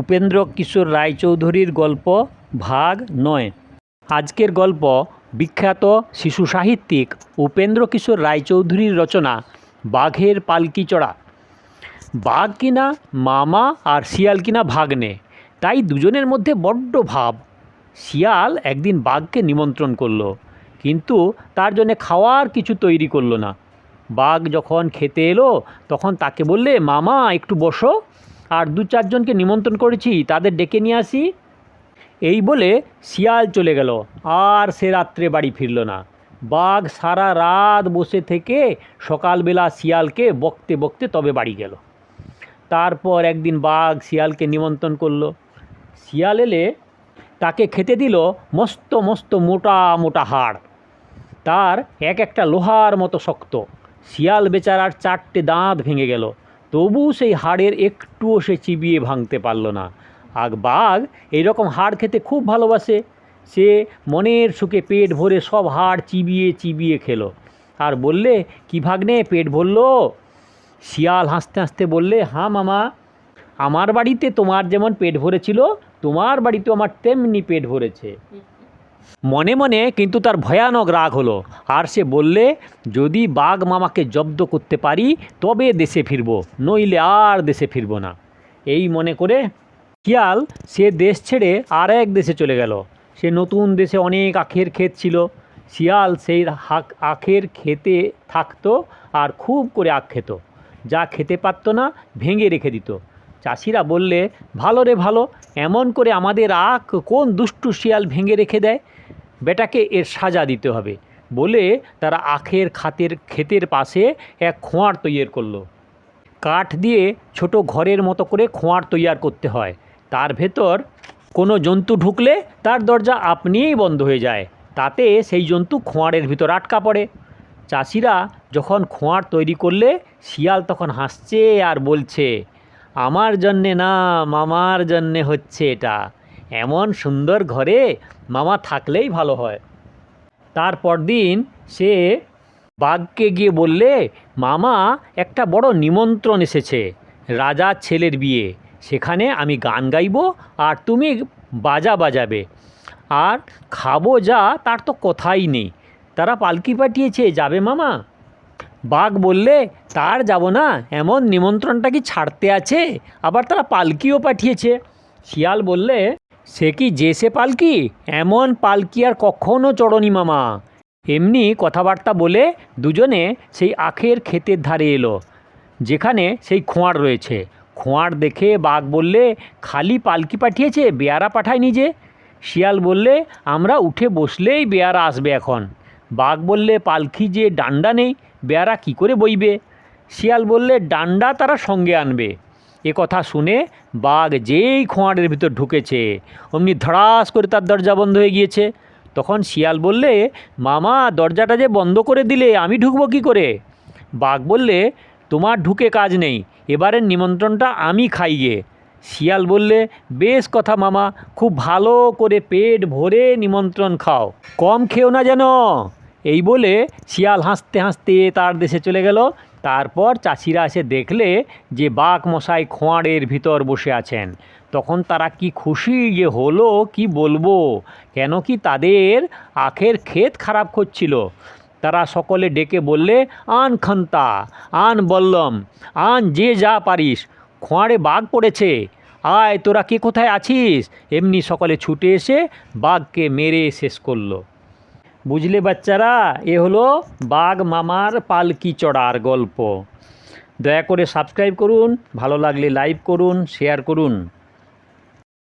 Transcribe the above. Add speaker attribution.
Speaker 1: উপেন্দ্র কিশোর রায়চৌধুরীর গল্প, ভাগ নয়। আজকের গল্প বিখ্যাত শিশু সাহিত্যিক উপেন্দ্র কিশোর রায়চৌধুরীর রচনা, বাঘের পালকি চড়া বাঘ কিনা মামা আর শিয়াল কিনা ভাগ্নে, তাই দুজনের মধ্যে বড্ড ভাব। শিয়াল একদিন বাঘকে নিমন্ত্রণ করল, কিন্তু তার জন্য খাওয়ার কিছু তৈরি করল না। বাঘ যখন খেতে এলো, তখন তাকে বললে, মামা, একটু বসো। আর দু চারজনকে নিমন্ত্রণ করেছি, তাদের ডেকে নিয়ে আসি। এই বলে শিয়াল চলে গেল, আর সে রাত্রে বাড়ি ফিরল না। বাঘ সারা রাত বসে থেকে সকালবেলা শিয়ালকে বকতে বকতে তবে বাড়ি গেল। তারপর একদিন বাঘ শিয়ালকে নিমন্ত্রণ করল। শিয়াল এলে তাকে খেতে দিল মস্ত মস্ত মোটা মোটা হাড়। তার এক একটা লোহার মতো শক্ত। শিয়াল বেচারার চারটে দাঁত ভেঙে গেল। তবু সেই হাড়ের একটুও সে চিবিয়ে ভাঙতে পারল না। আর বাঘ এইরকম হাড় খেতে খুব ভালোবাসে। সে মনের সুখে পেট ভরে সব হাড় চিবিয়ে চিবিয়ে খেলো। আর বললে, কি ভাগ্নে, পেট ভরল? শিয়াল হাসতে হাসতে বললে হ্যাঁ মামা, আমার বাড়িতে তোমার যেমন পেট ভরেছিল, তোমার বাড়িতেও আমার তেমনি পেট ভরেছে। মনে মনে কিন্তু তার ভয়ানক রাগ হলো। আর সে বললে, যদি বাঘ মামাকে জব্দ করতে পারি, তবে দেশে ফিরব, নইলে আর দেশে ফিরব না। এই মনে করে শিয়াল সে দেশ ছেড়ে আর এক দেশে চলে গেল। সে নতুন দেশে অনেক আখের ক্ষেত ছিল। শিয়াল সেই হাক আখের খেতে থাকতো আর খুব করে আখ খেত। যা খেতে পারতো না, ভেঙে রেখে দিত। চাষিরা বললে, ভালো রে ভালো, এমন করে আমাদের আখ কোন দুষ্টু শিয়াল ভেঙে রেখে দেয়? বেটাকে এর সাজা দিতে হবে। বলে তারা আখের খাতের, ক্ষেতের পাশে এক খোঁয়ার তৈরি করল। কাঠ দিয়ে ছোট ঘরের মতো করে খোঁয়ার তৈয়ার করতে হয়। তার ভেতর কোনো জন্তু ঢুকলে তার দরজা আপনিই বন্ধ হয়ে যায়। তাতে সেই জন্তু খোঁয়ারের ভিতর আটকা পড়ে। চাষিরা যখন খোঁয়ার তৈরি করলে, শিয়াল তখন হাসছে আর বলছে আমার জন্যে না, মামার জন্যে হচ্ছে এটা। এমন সুন্দর ঘরে মামা থাকলেই ভালো হয়। তারপর দিন সে বাঘকে গিয়ে বললে, মামা, একটা বড় নিমন্ত্রণ এসেছে রাজার ছেলের বিয়ে। সেখানে আমি গান গাইবো আর তুমি বাজা বাজাবে। আর খাব যা, তার তো কথাই নেই। তারা পালকি পাঠিয়েছে, যাবে মামা? বাঘ বললে, তার যাব না, এমন নিমন্ত্রণটা কি ছাড়তে আছে? আবার তারা পালকিও পাঠিয়েছে। শিয়াল বললে, সে কি যে সে পালকি? এমন পালকি আর কখনো চড়নি মামা। এমনি কথাবার্তা বলে দুজনে সেই আখের ক্ষেতের ধারে এলো, যেখানে সেই খোঁয়ার রয়েছে। খোঁয়ার দেখে বাঘ বললে, খালি পালকি পাঠিয়েছে, বেয়ারা পাঠায়নি যে? শিয়াল বললে, আমরা উঠে বসলেই বেয়ারা আসবে এখন। বাঘ বললে, পালকি যে ডান্ডা নেই বেয়ারা কি করে বইবে? শিয়াল বললে, ডান্ডা তারা সঙ্গে আনবে। এ কথা শুনে বাঘ যেই খোঁয়াড়ের ভিতর ঢুকেছে, অমনি ধড়াস করে তার দরজা বন্ধ হয়ে গিয়েছে। তখন শিয়াল বললে, মামা, দরজাটা যে বন্ধ করে দিলে আমি ঢুকবো কী করে? বাঘ বললে, তোমার ঢুকে কাজ নেই, এবারের নিমন্ত্রণটা আমি খাইয়ে শিয়াল বললে, বেশ কথা মামা, খুব ভালো করে পেট ভরে নিমন্ত্রণ খাও, কম খেও না যেন। এই বলে শিয়াল হাসতে হাসতে তার দেশে চলে গেল। তারপর চাষিরা এসে দেখলে যে বাঘ মশাই খোঁয়াড়ের ভিতর বসে আছেন। তখন তারা কি খুশি যে হলো, কি বলব? কেন কি তাদের আখের ক্ষেত খারাপ করছিল? তারা সকলে ডেকে বললে, আন খান্তা, আন বল্লম, আন যে যা পারিস। খোঁয়াড়ে বাঘ পড়েছে। আয়, তোরা কে কোথায় আছিস? এমনি সকলে ছুটে এসে বাঘকে মেরে শেষ করল। বুঝলে বাচ্চারা? এ হলো বাঘ মামার পালকি চড়ার গল্প। দয়া করে সাবস্ক্রাইব করুন, ভালো লাগলে লাইক করুন শেয়ার করুন।